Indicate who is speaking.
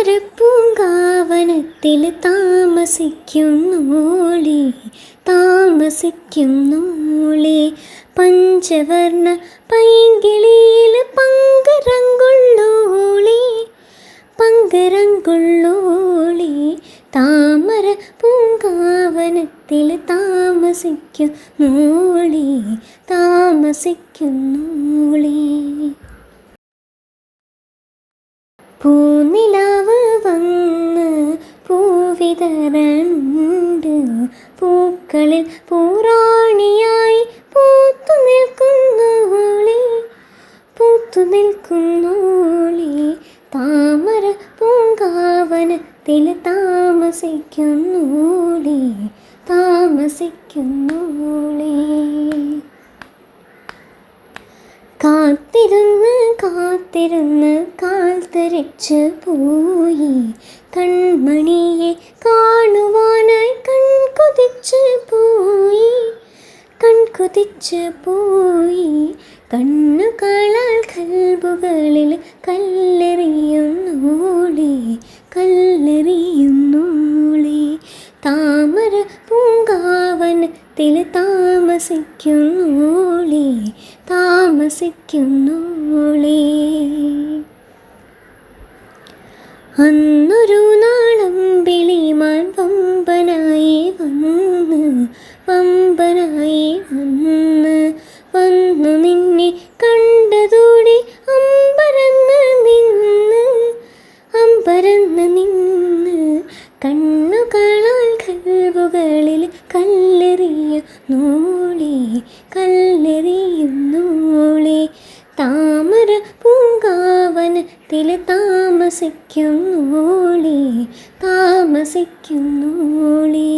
Speaker 1: താമരപ്പൂങ്കാവനത്തിൽ താമസിക്കുന്നോളി താമസിക്കുന്നോളി. പഞ്ചവർണ പൈങ്കിളിയിൽ പങ്കരങ്കുള്ളോളി പങ്കരങ്കുള്ളോളി. താമര പൂങ്കാവനത്തിൽ താമസിക്കുന്നോളി താമസിക്കുന്നോളി. പൂക്കളിൽ പൂറാണിയായി പൂത്തു നിൽക്കുന്നോളി പൂത്തു നിൽക്കുന്നോളി താമര പൂങ്കാവനത്തിൽ താമസിക്കുന്നോളി താമസിക്കുന്നോളി കാത്തിരുന്ന് കാത്തിരുന്ന് കാൽ തരിച്ച് പോയി. കൺമണിയെ കൺകൊതിച്ച് പോയി കണ്ണുകളാൽ കൽബുകളിൽ കല്ലെറിയുന്നോളി കല്ലെറിയുന്നോളി. താമര പൂങ്കാവനത്തിൽ താമസിക്കുന്നോളി താമസിക്കുന്നോളി. അന്നൊരു നാളം വന്ന് വമ്പനായി വന്ന് വന്നു നിന്നെ കണ്ടതോടെ അമ്പരന്ന് നിന്ന് അമ്പരന്ന് നിന്ന് കണ്ണുകളാൽ കൽവുകളിൽ കല്ലെറിയ പൂങ്കാവനത്തിൽ താമസിക്കുന്നോളി താമസിക്കുന്നോളി.